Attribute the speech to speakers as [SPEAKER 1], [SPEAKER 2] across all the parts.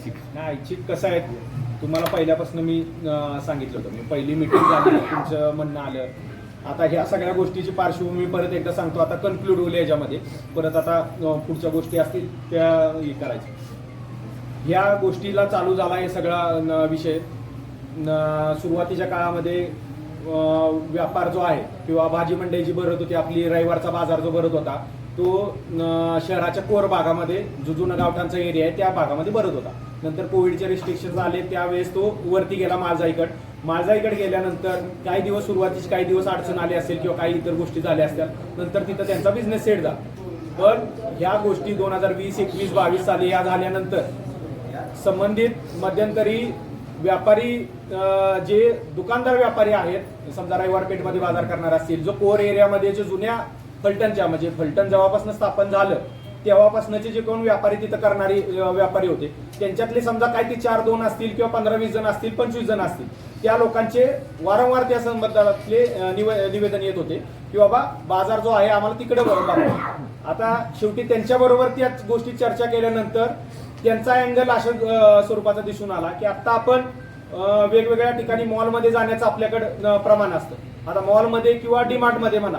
[SPEAKER 1] ऐच्छिक
[SPEAKER 2] नाही ऐच्छिक कसं आहे? तुम्हाला पहिल्यापासून मी अं, सांगितलं होतं. मी पहिली मिटिंग झाली तुमचं म्हणणं आलं. आता ह्या सगळ्या गोष्टीची पार्श्वभूमी परत एकदा सांगतो. आता कन्क्लूड होईल याच्यामध्ये. परत आता अं, पुढच्या गोष्टी असतील त्या हे करायच्या. ह्या गोष्टीला चालू झाला हे सगळा न, विषय. न, सुरुवातीच्या काळामध्ये अं, व्यापार जो आहे किंवा भाजी मंडई जी भरत होती आपली रविवारचा बाजार जो भरत होता तो शहराच्या कोर भागामध्ये जो जुनं गावठाणचा एरिया आहे त्या भागामध्ये भरत होता. नंतर कोविडचे रिस्ट्रिक्शन आले त्यावेळेस तो वरती गेला माळजाईकड. माळजाईकडे गेल्यानंतर काही दिवस सुरुवातीचे काही दिवस अडचण आली असेल किंवा काही इतर गोष्टी झाल्या असतात नंतर तिथं त्यांचा बिझनेस सेट झाला. पण ह्या गोष्टी दोन हजार वीस एकवीस बावीस साली या झाल्यानंतर संबंधित मध्यंतरी व्यापारी जे दुकानदार व्यापारी आहेत समजा रविवार पेठमध्ये बाजार करणार असतील जो कोर एरियामध्ये जे जुन्या फलटणच्या म्हणजे फलटण जेव्हापासून स्थापन झालं तेव्हापासूनचे जे कोण व्यापारी तिथं करणारे व्यापारी होते त्यांच्यातले समजा काय ते चार दोन असतील किंवा पंधरा वीस जण असतील पंचवीस जण असतील त्या लोकांचे वारंवार त्या संबंधातले निवेदन येत होते की बाबा बाजार जो आहे आम्हाला तिकडे बरोबर आता शेवटी त्यांच्याबरोबर त्याच गोष्टी चर्चा केल्यानंतर त्यांचा अँगल अशा स्वरूपाचा दिसून आला की आता आपण वेगवेगळ्या ठिकाणी मॉलमध्ये जाण्याचं आपल्याकडे प्रमाण असतं. आता मॉलमध्ये किंवा डीमार्टमध्ये म्हणा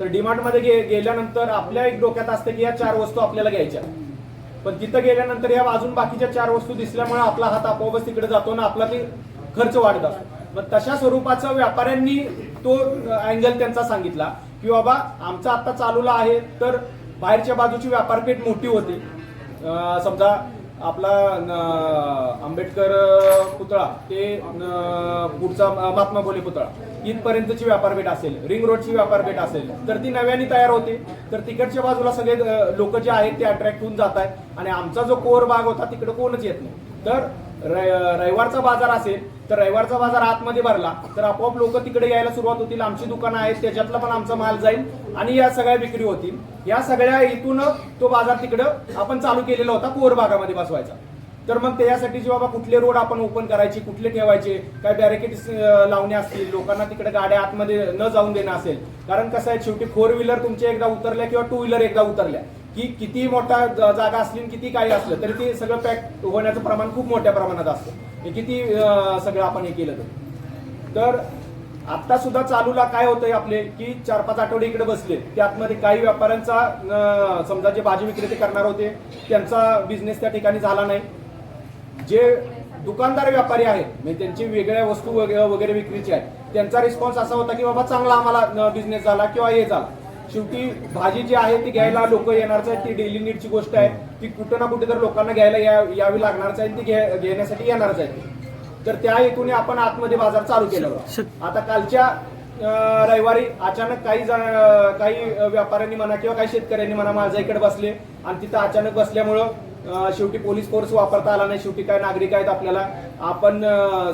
[SPEAKER 2] तर डीमार्टमध्ये गे गेल्यानंतर आपल्या एक डोक्यात असते की या चार वस्तू आपल्याला घ्यायच्या. पण तिथं गेल्यानंतर या अजून बाकीच्या चार वस्तू दिसल्यामुळे आपला हात आपोआपच तिकडे जातो ना आपला ते खर्च वाढत असतो. मग तशा स्वरूपाचा व्यापाऱ्यांनी तो अँगल त्यांचा सांगितला की बाबा आमचा आता चालूला आहे तर बाहेरच्या बाजूची व्यापारपेठ मोठी होते. समजा आपला आंबेडकर पुतळा ते पुढचा महात्मा फुले पुतळा. इथपर्यंतची व्यापारपेठ असेल रिंग रोडची व्यापारपेठ असेल तर ती नव्याने तयार होते. तर तिकडच्या बाजूला सगळे लोक जे आहेत ते अट्रॅक्ट होऊन जात आहेत. आणि आमचा जो कोर भाग होता तिकडे कोणच येत नाही. तर रविवारचा बाजार असेल तर रविवारचा बाजार आतमध्ये भरला तर आपोआप लोक तिकडे यायला सुरुवात होतील. आमची दुकानं आहेत त्याच्यातला पण आमचा माल जाईल आणि या सगळ्या विक्री होतील. या सगळ्या इथून तो बाजार तिकडं आपण चालू केलेला होता कोर भागामध्ये बसवायचा. तर मग त्याच्यासाठी जे बाबा कुठले रोड आपण ओपन करायचे कुठले ठेवायचे काय बॅरिकेड लावणे असतील लोकांना तिकडे गाड्या आतमध्ये न जाऊन देणं असेल. कारण कसं आहे शेवटी फोर व्हीलर तुमच्या एकदा उतरल्या किंवा टू व्हीलर एकदा उतरल्या. की किती मोठा जागा असली आणि किती काही असलं तरी ते सगळं पॅक होण्याचं प्रमाण खूप मोठ्या प्रमाणात असतं. हे किती सगळं आपण हे केलं तर. तर आता सुद्धा चालूला काय होतंय आपले की चार पाच आठवडे इकडे बसले. त्यातमध्ये काही व्यापाऱ्यांचा समजा जे भाजी विक्रेते करणार होते त्यांचा बिझनेस त्या ठिकाणी झाला नाही. जे दुकानदार व्यापारी आहेत म्हणजे त्यांची वेगळ्या वस्तू वगैरे वगैरे विक्रीची आहेत त्यांचा रिस्पॉन्स असा होता की बाबा चांगला आम्हाला बिझनेस झाला किंवा हे झाला. शेवटी भाजी जी आहे ती घ्यायला लोक येणारच आहेत ती डेली नीडची गोष्ट आहे ती कुठं ना कुठे तर लोकांना घ्यायला या- यावी लागणारच आहे ती घेण्यासाठी येणारच आहे तर त्या हेतूने आपण आतमध्ये बाजार चालू केला होता आता कालच्या रविवारी अचानक काही जण काही व्यापाऱ्यांनी म्हणा किंवा काही शेतकऱ्यांनी म्हणा माझ्या इकडे बसले आणि तिथं अचानक बसल्यामुळं शेवटी पोलीस फोर्स वापरता आला नाही. शेवटी काय नागरिक आहेत आपल्याला? आपण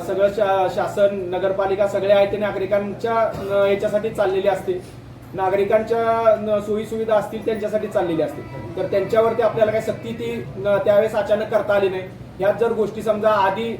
[SPEAKER 2] सगळं शा- शासन नगरपालिका सगळे आहेत ते नागरिकांच्या याच्यासाठी चाललेले असते नागरिकांच्या सोयी सुविधा असतील त्यांच्यासाठी चाललेली असतील. तर त्यांच्यावरती आपल्याला काही सक्ती ती त्यावेळेस अचानक करता आली नाही. ह्यात जर गोष्टी समजा आधी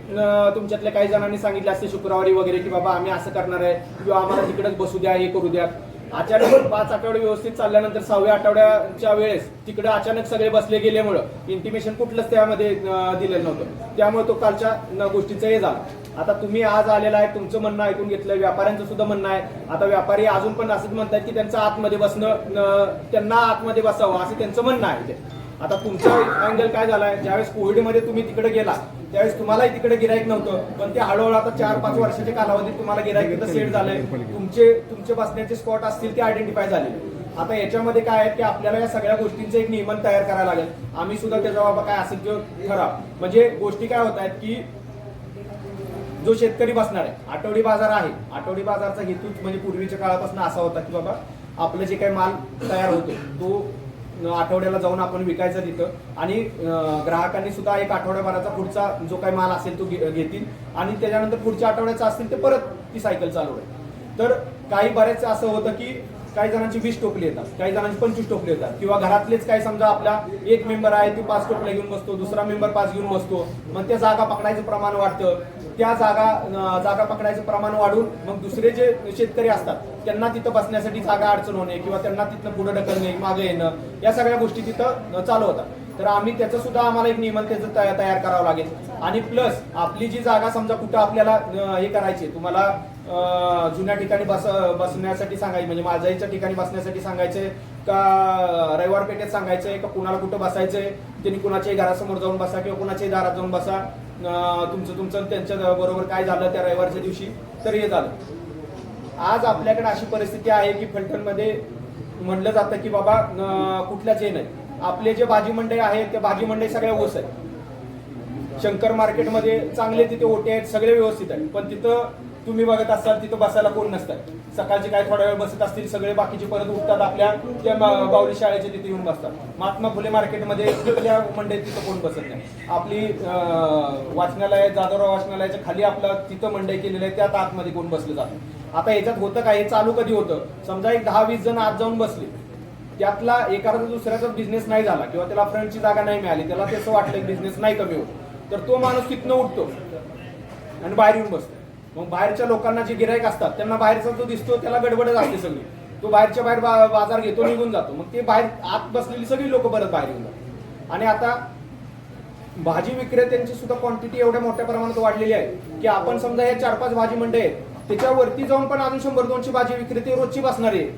[SPEAKER 2] तुमच्यातल्या काही जणांनी सांगितले असते शुक्रवारी वगैरे की बाबा आम्ही असं करणार आहे किंवा आम्हाला तिकडेच बसू द्या हे करू द्या. अचानक पाच आठवडे व्यवस्थित चालल्यानंतर सहाव्या आठवड्याच्या वेळेस तिकडे अचानक सगळे बसले गेल्यामुळं इंटिमेशन कुठलंच त्यामध्ये दिलेलं नव्हतं. त्यामुळे तो कालच्या गोष्टीचं हे झालं. आता तुम्ही आज आलेला आहे तुमचं म्हणणं ऐकून घेतलं व्यापाऱ्यांचं सुद्धा म्हणणं आहे. आता व्यापारी अजून पण असंच म्हणतात की त्यांचं आतमध्ये बसणं त्यांना आतमध्ये बसावं असं त्यांचं म्हणणं आहे आता तुमचा अँगल काय झालाय? ज्यावेळेस कोविडमध्ये तुम्ही तिकडे गेला त्यावेळेस तुम्हालाही तिकडे गिरायक नव्हतं पण ते हळूहळू आता चार पाच वर्षाच्या कालावधीत तुम्हाला गिरायक तिथं सेट झालंय. तुमचे तुमचे बसण्याचे स्पॉट असतील ते आयडेंटिफाय झाले. आता याच्यामध्ये काय आहे की आपल्याला या सगळ्या गोष्टींचं एक नियमन तयार करायला लागेल. आम्ही सुद्धा त्याचा बाबा काय असेल किंवा खरा म्हणजे गोष्टी काय होत आहेत की जो शेतकरी बसणार आहे आठवडी बाजार आहे. आठवडी बाजारचा हेतूच म्हणजे पूर्वीच्या काळापासून असा होता की बाबा आपलं जे काही माल तयार होतो तो आठवड्याला जाऊन आपण विकायचं तिथं. आणि ग्राहकांनी सुद्धा एक आठवड्याभराचा पुढचा जो काही माल असेल तो घेतील. आणि त्याच्यानंतर पुढच्या आठवड्याचा असतील ते परत ती सायकल चालू आहे तर काही बरेच असं होतं की काही जणांची वीस टोपली येतात काही जणांची पंचवीस टोपली येतात. किंवा घरातलेच काही समजा आपला एक मेंबर आहे तो पाच टोपल्या घेऊन बसतो दुसरा मेंबर पाच घेऊन बसतो. मग त्या जागा पकडायचं प्रमाण वाढतं. त्या जागा जागा पकडायचं प्रमाण वाढून मग दुसरे जे शेतकरी असतात त्यांना तिथं बसण्यासाठी जागा अडचण होणे किंवा त्यांना तिथनं पुढे ढकलणे मागे येणं या सगळ्या गोष्टी तिथं चालू होतात. तर आम्ही त्याचं सुद्धा आम्हाला एक नियमन त्याचं तया- तयार करावं लागेल. आणि प्लस आपली जी जागा समजा कुठं आपल्याला हे करायची तुम्हाला जुन्या ठिकाणी बस बसण्यासाठी सांगायची म्हणजे माझाईच्या ठिकाणी बसण्यासाठी सांगायचे का रविवार पेठेत आहे का कुणाला कुठं बसायचंय? त्यांनी कुणाच्याही घरासमोर जाऊन बसा किंवा कुणाच्याही दारात जाऊन बसा. तुमचं तुमचं त्यांच्या बरोबर काय झालं त्या रविवारच्या दिवशी? तर हे झालं. आज आपल्याकडे अशी परिस्थिती आहे की फलटणमध्ये म्हटलं जातं की बाबा कुठल्याच हे नाही. आपले जे भाजी मंडई आहेत त्या भाजी मंडई सगळ्या ओस आहेत. शंकर मार्केटमध्ये चांगले तिथे ओटे आहेत सगळे व्यवस्थित आहेत. पण तिथं तुम्ही बघत असाल तिथं बसायला कोण नसतात सकाळचे काय थोडा वेळ बसत असतील सगळे बाकीचे परत उठतात आपल्या त्या बावली शाळेचे तिथे येऊन बसतात. महात्मा फुले मार्केटमध्ये तिथल्या मंडईत तिथं कोण बसत नाही. आपली वाचनालय जाधवराव वाचनालयाच्या खाली आपलं तिथं मंडई केलेलं आहे त्यात आतमध्ये कोण बसलं जातं आता याच्यात होतं काय? हे चालू कधी होतं? समजा एक दहा वीस जण आत जाऊन बसले. त्यातला एखादा दुसऱ्याचा बिझनेस नाही झाला किंवा त्याला फ्रंटची जागा नाही मिळाली त्याला त्याचं वाटलं बिझनेस नाही कमी होत. तर तो माणूस तिथनं उठतो आणि बाहेर येऊन बसतो. मग बाहेरच्या लोकांना जे गिराईक असतात त्यांना बाहेरचा जो दिसतो त्याला गडबडच असते सगळी. तो बाहेरच्या बाहेर बा- बाजार घेतो निघून जातो. मग ते बाहेर आत बसलेली सगळी लोक परत बाहेर येऊन जातात. आणि आता भाजी विक्रेत्यांची सुद्धा क्वांटिटी एवढ्या मोठ्या प्रमाणात वाढलेली आहे की आपण समजा या चार पाच भाजी मंडई आहेत त्याच्यावरती जाऊन पण अजून शंभर दोनशे भाजी विक्रेते रोजची बसणार आहे मी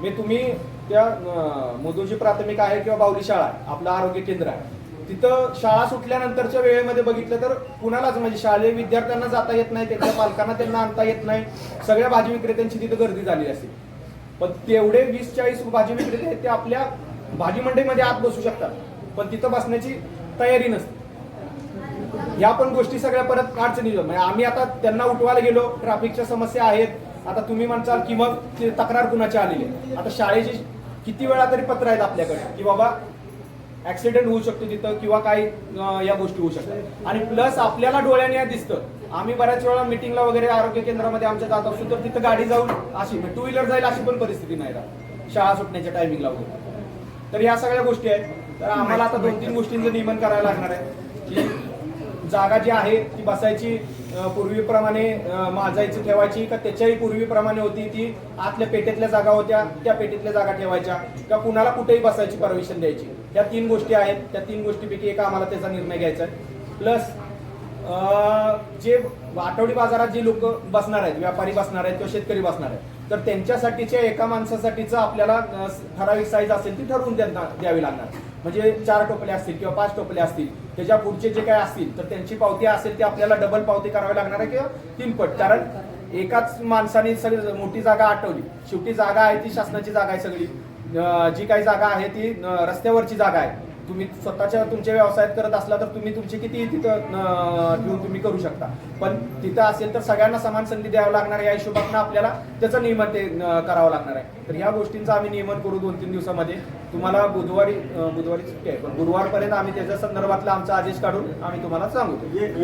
[SPEAKER 2] म्हणजे तुम्ही त्या अं, प्राथमिक आहे किंवा बावली शाळा आहे, आपलं आरोग्य केंद्र आहे. तिथं शाळा सुटल्यानंतरच्या वेळेमध्ये बघितलं तर कुणालाच म्हणजे शालेय विद्यार्थ्यांना जाता येत नाही त्यांच्या पालकांना त्यांना आणता येत नाही. सगळ्या भाजी विक्रेत्यांची तिथं गर्दी झाली असते. पण तेवढे वीस चाळीस भाजी विक्रेते आहेत ते आपल्या भाजी मंडईमध्ये आत बसू शकतात. पण तिथं बसण्याची तयारी नसते. या पण गोष्टी सगळ्या परत अडचणी म्हणजे आम्ही आता त्यांना उठवायला गेलो ट्रॅफिकच्या समस्या आहेत. आता तुम्ही म्हणसाल की मग तक्रार कुणाची आलेली आहे? आता शाळेची किती वेळा तरी पत्र आहेत आपल्याकडे की बाबा ऍक्सिडेंट होऊ शकतो तिथं किंवा काही या गोष्टी होऊ शकतात. आणि प्लस आपल्याला डोळ्याने दिसतं. आम्ही बऱ्याच वेळा मिटिंगला वगैरे आरोग्य केंद्रामध्ये आमच्या जात असतो तर तिथं गाडी जाऊन अशी टू व्हीलर जाईल अशी पण परिस्थिती नाही राहत. शाळा सुटण्याच्या टायमिंगला वगैरे. तर या सगळ्या गोष्टी आहेत. तर आम्हाला आता दोन तीन गोष्टींचं नियमन करायला लागणार आहे की जागा जी आहे ती बसायची पूर्वीप्रमाणे माजायची ठेवायची का त्याच्याही पूर्वीप्रमाणे होती ती आतल्या पेटेतल्या जागा होत्या त्या पेटीतल्या जागा ठेवायच्या का कुणाला कुठेही बसायची परमिशन द्यायची. या तीन गोष्टी आहेत. त्या तीन गोष्टीपैकी एक आम्हाला त्याचा निर्णय घ्यायचा आहे. प्लस जे आठवडी बाजारात जे लोक बसणार आहेत व्यापारी बसणार आहेत किंवा शेतकरी बसणार आहेत तर त्यांच्यासाठीच्या एका माणसासाठीचं आपल्याला ठराविक साईज असेल ती ठरवून त्यांना द्यावी लागणार. म्हणजे चार टोपले असतील किंवा पाच टोपले असतील त्याच्या पुढचे जे काय असतील तर त्यांची पावती असेल ती आपल्याला डबल पावती करावी लागणार आहे किंवा तीन पट. कारण एकाच माणसाने सगळी मोठी जागा आठवली. शेवटी जागा आहे ती शासनाची जागा आहे सगळी. जी काही जागा आहे ती रस्त्यावरची जागा आहे तुम्ही स्वतःच्या तुमच्या व्यवसायात करत असला तर तुम्ही तुमची किती तिथं घेऊन तुम्ही करू शकता पण तिथं असेल तर सगळ्यांना समान संधी द्यावं लागणार या हिशोबानं आपल्याला त्याचं नियमन ते करावं लागणार आहे तर या गोष्टींचं आम्ही नियमन करू दोन तीन दिवसामध्ये तुम्हाला बुधवारी बुधवारी सुट्टी आहे पण गुरुवारपर्यंत आम्ही त्याच्या संदर्भातला आमचा आदेश काढून आम्ही तुम्हाला सांगू
[SPEAKER 1] एक-